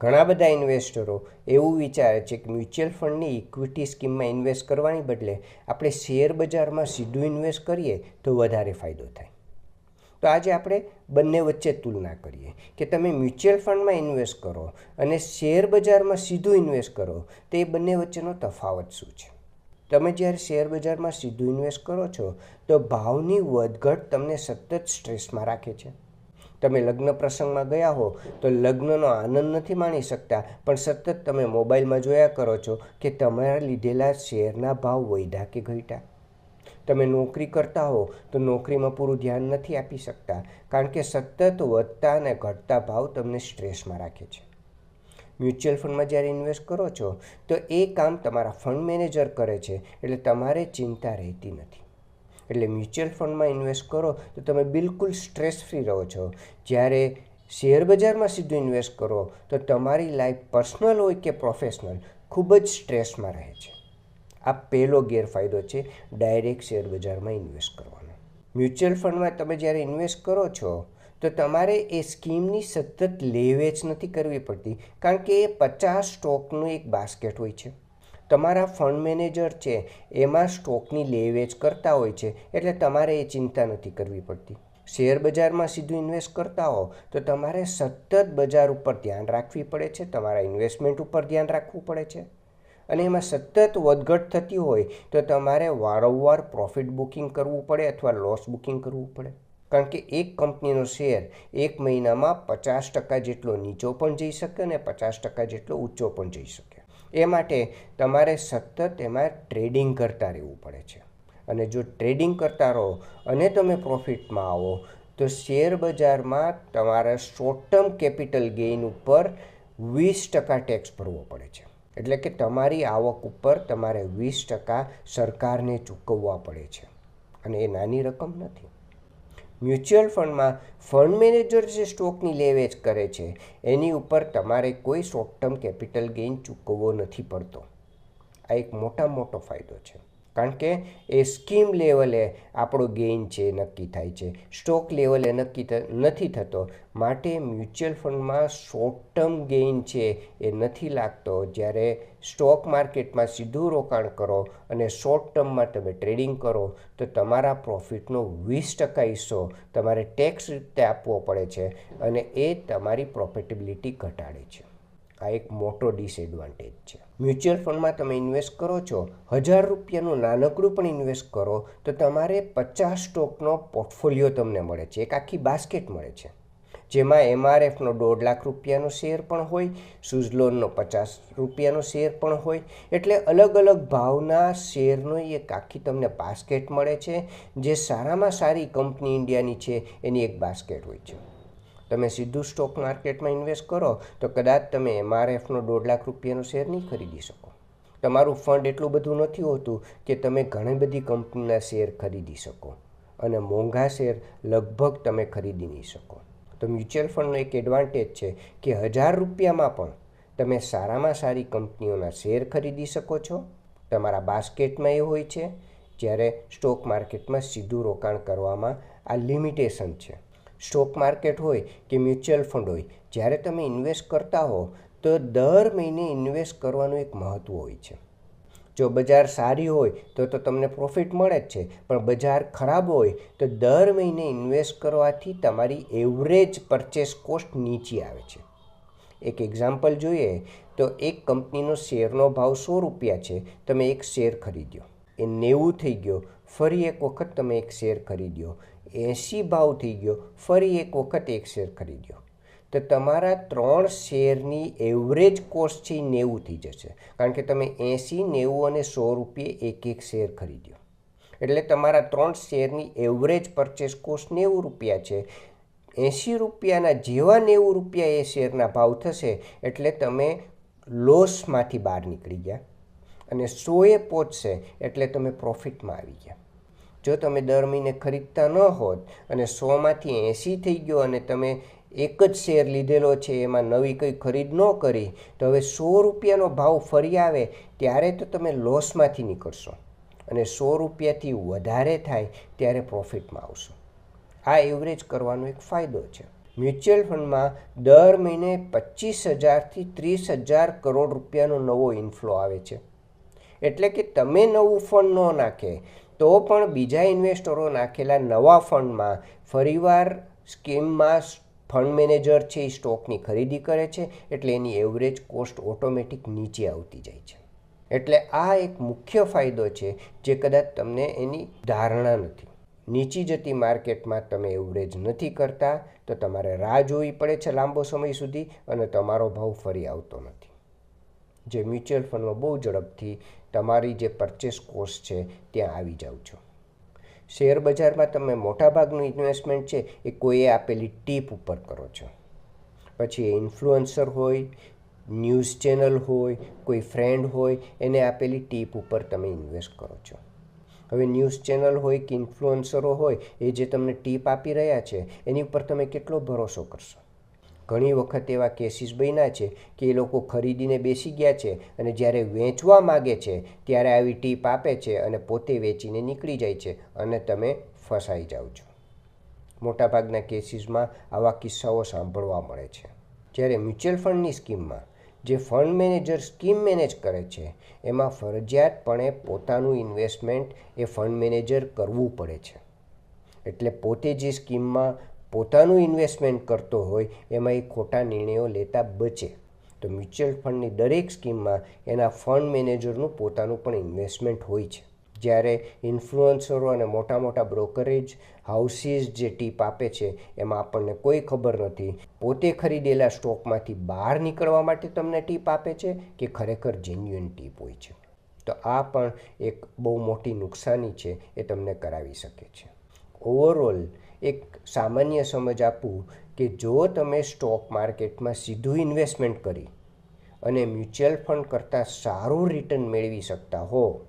ઘણા બધા ઇન્વેસ્ટરો એવું વિચારે છે કે મ્યુચ્યુઅલ ફંડની ઇક્વિટી સ્કીમમાં ઇન્વેસ્ટ કરવાની બદલે આપણે શેર બજારમાં સીધું ઇન્વેસ્ટ કરીએ તો વધારે ફાયદો થાય. તો આજે આપણે બંને વચ્ચે તુલના કરીએ કે તમે મ્યુચ્યુઅલ ફંડમાં ઇન્વેસ્ટ કરો અને શેર બજારમાં સીધું ઇન્વેસ્ટ કરો, તો એ બંને વચ્ચેનો તફાવત શું છે? તમે જ્યારે શેર બજારમાં સીધું ઇન્વેસ્ટ કરો છો, તો ભાવની વધઘટ તમને સતત સ્ટ્રેસમાં રાખે છે. તમે લગ્ન પ્રસંગમાં ગયા હો, તો લગ્નનો આનંદ નથી માણી શકતા. પણ સતત તમે મોબાઈલમાં જોયા કરો છો કે તમારા લીધેલા શેરના ભાવ વધ્યા કે ઘટ્યા તમે નોકરી કરતા હો, તો નોકરીમાં પૂરું ધ્યાન નથી આપી શકતા, કારણ કે સતત વધતા અને ઘટતા ભાવ તમને સ્ટ્રેસમાં રાખે છે. મ્યુચ્યુઅલ ફંડમાં જ્યારે ઇન્વેસ્ટ કરો છો, તો એ કામ તમારા ફંડ મેનેજર કરે છે, એટલે તમારે ચિંતા રહેતી નથી. એટલે મ્યુચ્યુઅલ ફંડમાં ઇન્વેસ્ટ કરો, તો તમે બિલકુલ સ્ટ્રેસ ફ્રી રહો છો. જ્યારે શેર બજારમાં સીધું ઇન્વેસ્ટ કરો, તો તમારી લાઈફ પર્સનલ હોય કે પ્રોફેશનલ, ખૂબ જ સ્ટ્રેસમાં રહે છે. આ પહેલો ગેરફાયદો છે ડાયરેક્ટ શેર બજારમાં ઇન્વેસ્ટ કરવાનો. મ્યુચ્યુઅલ ફંડમાં તમે જ્યારે ઇન્વેસ્ટ કરો છો, તો તમારે એ સ્કીમની સતત લેવેચ નથી કરવી પડતી, કારણ કે એ પચાસ સ્ટોકનું એક બાસ્કેટ હોય છે. તમારા ફંડ મેનેજર છે, એમાં સ્ટોકની લે વેચ કરતા હોય છે, એટલે તમારે એ ચિંતા નથી કરવી પડતી. શેર બજારમાં સીધું ઇન્વેસ્ટ કરતા હો તો તમારે સતત બજાર ઉપર ધ્યાન રાખવી પડે છે, તમારા ઇન્વેસ્ટમેન્ટ ઉપર ધ્યાન રાખવું પડે છે. અને એમાં સતત વધઘટ થતી હોય, તો તમારે વારંવાર પ્રોફિટ બુકિંગ કરવું પડે અથવા લોસ બુકિંગ કરવું પડે. કારણ કે એક કંપનીનો શેર એક મહિનામાં પચાસ ટકા જેટલો નીચો પણ જઈ શકે અને પચાસ ટકા જેટલો ઊંચો પણ જઈ શકે. એ માટે તમારે સતત એમાં ટ્રેડિંગ કરતા રહેવું પડે છે. અને જો ટ્રેડિંગ કરતા રહો અને તમે પ્રોફિટમાં આવો, તો શેર બજારમાં તમારા શોર્ટ ટર્મ કેપિટલ ગેઇન ઉપર વીસ ટકા ટેક્સ ભરવો પડે છે. એટલે કે તમારી આવક ઉપર તમારે વીસ ટકા સરકારને ચૂકવવા પડે છે. અને એ નાની રકમ નથી. મ્યુચ્યુઅલ ફંડમાં ફંડ મેનેજર જે સ્ટોકની લેવેચ કરે છે, એની ઉપર તમારે કોઈ શોર્ટ ટર્મ કેપિટલ ગેઇન ચૂકવવો નથી પડતો. આ એક મોટા મોટો ફાયદો છે. કારણ કે એ સ્કીમ લેવલે આપણો ગેઇન છે નક્કી થાય છે. સ્ટોક લેવલે નક્કી નથી થતો. માટે મ્યુચ્યુઅલ ફંડમાં શોર્ટ ટર્મ ગેઇન છે એ નથી લાગતો. જ્યારે સ્ટોક માર્કેટમાં સીધું રોકાણ કરો અને શોર્ટ ટર્મમાં તમે ટ્રેડિંગ કરો, તો તમારા પ્રોફિટનો વીસ ટકા હિસ્સો તમારે ટેક્સ રીતે આપવો પડે છે અને એ તમારી પ્રોફિટેબિલિટી ઘટાડે છે. આ એક મોટો ડિસએડવાન્ટેજ છે. મ્યુચ્યુઅલ ફંડમાં તમે ઇન્વેસ્ટ કરો છો, હજાર રૂપિયાનું નાનકડું પણ ઇન્વેસ્ટ કરો, તો તમારે પચાસ સ્ટોકનો પોર્ટફોલિયો તમને મળે છે. એક આખી બાસ્કેટ મળે છે. જેમાં એમઆરએફનો દોઢ લાખ રૂપિયાનો શેર પણ હોય સુઝલોનનો પચાસ રૂપિયાનો શેર પણ હોય, એટલે અલગ અલગ ભાવના શેરનો એક આખી તમને બાસ્કેટ મળે છે, જે સારામાં સારી કંપની ઇન્ડિયાની છે, એની એક બાસ્કેટ હોય છે. તમે સીધું સ્ટોક માર્કેટમાં ઇન્વેસ્ટ કરો, તો કદાચ તમે એમઆરએફનો દોઢ લાખ રૂપિયાનો શેર નહીં ખરીદી શકો. તમારું ફંડ એટલું બધું નથી હોતું કે તમે ઘણી બધી કંપનીના શેર ખરીદી શકો અને મોંઘા શેર લગભગ તમે ખરીદી નહીં શકો. તો મ્યુચ્યુઅલ ફંડનો એક એડવાન્ટેજ છે કે હજાર રૂપિયામાં પણ તમે સારામાં સારી કંપનીઓના શેર ખરીદી શકો છો. તમારા બાસ્કેટમાં એ હોય છે, જ્યારે સ્ટોક માર્કેટમાં સીધું રોકાણ કરવામાં આ લિમિટેશન છે. સ્ટોક માર્કેટ હોય કે મ્યુચ્યુઅલ ફંડ હોય, જ્યારે તમે ઇન્વેસ્ટ કરતા હો, તો દર મહિને ઇન્વેસ્ટ કરવાનું એક મહત્ત્વ હોય છે. જો બજાર સારી હોય, તો તો તમને પ્રોફિટ મળે જ છે. પણ બજાર ખરાબ હોય, તો દર મહિને ઇન્વેસ્ટ કરવાથી તમારી એવરેજ પરચેસ કોસ્ટ નીચી આવે છે. એક એક્ઝામ્પલ જોઈએ, તો એક કંપનીનો શેરનો ભાવ સો રૂપિયા છે, તમે એક શેર ખરીદ્યો. એ નેવું થઈ ગયો. ફરી એક વખત તમે એક શેર ખરીદ્યો. એંસી ભાવ થઈ ગયો. ફરી એક વખત એક શેર ખરીદ્યો. તો તમારા ત્રણ શેરની એવરેજ કોસ્ટ છે એ નેવું થઈ જશે. કારણ કે તમે એંસી નેવું અને સો રૂપિયે એક એક શેર ખરીદ્યો. એટલે તમારા ત્રણ શેરની એવરેજ પરચેસ કોસ્ટ નેવું રૂપિયા છે. એંસી રૂપિયાના જેવા નેવું રૂપિયા એ શેરના ભાવ થશે એટલે તમે લોસમાંથી બહાર નીકળી ગયા. અને સોએ પહોંચશે એટલે તમે પ્રોફિટમાં આવી ગયા. જો તમે દર મહિને ખરીદતા ન હોત અને સોમાંથી એંસી થઈ ગયો અને તમે એક જ શેર લીધેલો છે, એમાં નવી કંઈ ખરીદ ન કરી, તો હવે સો રૂપિયાનો ભાવ ફરી આવે, ત્યારે તો તમે લોસમાંથી નીકળશો. અને સો રૂપિયાથી વધારે થાય ત્યારે પ્રોફિટમાં આવશો. આ એવરેજ કરવાનો એક ફાયદો છે. મ્યુચ્યુઅલ ફંડમાં દર મહિને પચીસ હજારથી ત્રીસ હજાર કરોડ રૂપિયાનો નવો ઇન્ફ્લો આવે છે. એટલે કે તમે નવું ફંડ ન નાખે તો પણ બીજા ઇન્વેસ્ટરો નાખેલા નવા ફંડમાં ફરીવાર સ્કીમમાં ફંડ મેનેજર છે એ સ્ટોકની ખરીદી કરે છે, એટલે એની એવરેજ કોસ્ટ ઓટોમેટિક નીચે આવતી જાય છે. એટલે આ એક મુખ્ય ફાયદો છે જે કદાચ તમને એની ધારણા નથી. નીચી જતી માર્કેટમાં તમે એવરેજ નથી કરતા, તો તમારે રાહ જોવી પડે છે લાંબો સમય સુધી અને તમારો ભાવ ફરી આવતો નથી. જે મ્યુચ્યુઅલ ફંડમાં બહુ ઝડપથી તમારી જે પરચેસ કોસ્ટ છે, ત્યાં આવી જાઓ છો. શેર બજારમાં તમે મોટાભાગનું ઇન્વેસ્ટમેન્ટ છે, એ કોઈએ આપેલી ટીપ ઉપર કરો છો. પછી એ ઇન્ફ્લુઅન્સર હોય ન્યૂઝ ચેનલ હોય, કોઈ ફ્રેન્ડ હોય, એને આપેલી ટીપ ઉપર તમે ઇન્વેસ્ટ કરો છો. હવે ન્યૂઝ ચેનલ હોય કે ઇન્ફ્લુઅન્સરો હોય, એ જે તમને ટીપ આપી રહ્યા છે, એની ઉપર તમે કેટલો ભરોસો કરશો? ઘણી વખત એવા કેસીસ બન્યા છે કે એ લોકો ખરીદીને બેસી ગયા છે અને જ્યારે વેચવા માગે છે ત્યારે આવી ટીપ આપે છે અને પોતે વેચીને નીકળી જાય છે અને તમે ફસાઈ જાઓ છો. મોટાભાગના કેસીસમાં આવા કિસ્સાઓ સાંભળવા મળે છે. જ્યારે મ્યુચ્યુઅલ ફંડની સ્કીમમાં, જે ફંડ મેનેજર સ્કીમ મેનેજ કરે છે, એમાં ફરજિયાતપણે પોતાનું ઇન્વેસ્ટમેન્ટ એ ફંડ મેનેજર કરવું પડે છે. એટલે પોતે જે સ્કીમમાં પોતાનું ઇન્વેસ્ટમેન્ટ કરતો હોય, એમાં એ ખોટા નિર્ણયો લેતા બચે. તો મ્યુચ્યુઅલ ફંડની દરેક સ્કીમમાં એના ફંડ મેનેજરનું પોતાનું પણ ઇન્વેસ્ટમેન્ટ હોય છે. જ્યારે ઇન્ફ્લુઅન્સરો અને મોટા મોટા બ્રોકરેજ હાઉસીસ જે ટીપ આપે છે, એમાં આપણને કોઈ ખબર નથી. પોતે ખરીદેલા સ્ટોકમાંથી બહાર નીકળવા માટે તમને ટીપ આપે છે કે ખરેખર જેન્યુઅન ટીપ હોય છે. તો આ પણ એક બહુ મોટી નુકસાની છે એ તમને કરાવી શકે છે. ઓવરઓલ એક સામાન્ય સમજ આપું કે જો તમે સ્ટોક માર્કેટમાં સીધું ઇન્વેસ્ટમેન્ટ કરી અને મ્યુચ્યુઅલ ફંડ કરતાં સારું રિટર્ન મેળવી શકતા હો,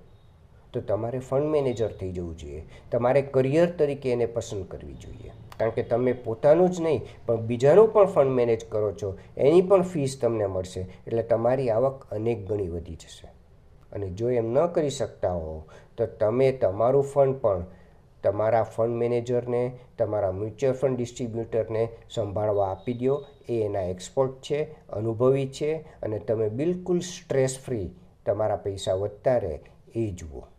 તો તમારે ફંડ મેનેજર થઈ જવું જોઈએ. તમારે કરિયર તરીકે એને પસંદ કરવી જોઈએ. કારણ કે તમે પોતાનું જ નહીં, પણ બીજાનું પણ ફંડ મેનેજ કરો છો, એની પણ ફીસ તમને મળશે. એટલે તમારી આવક અનેક ગણી વધી જશે. અને જો એમ ન કરી શકતા હો, તો તમે તમારું ફંડ પણ તમારા ફંડ મેનેજરને, તમારા મ્યુચ્યુઅલ ફંડ ડિસ્ટ્રીબ્યુટરને સંભાળવા આપી દો એ એના એક્સપર્ટ છે, અનુભવી છે અને તમે બિલકુલ સ્ટ્રેસ ફ્રી તમારા પૈસા વધતા રહે. એ જુઓ.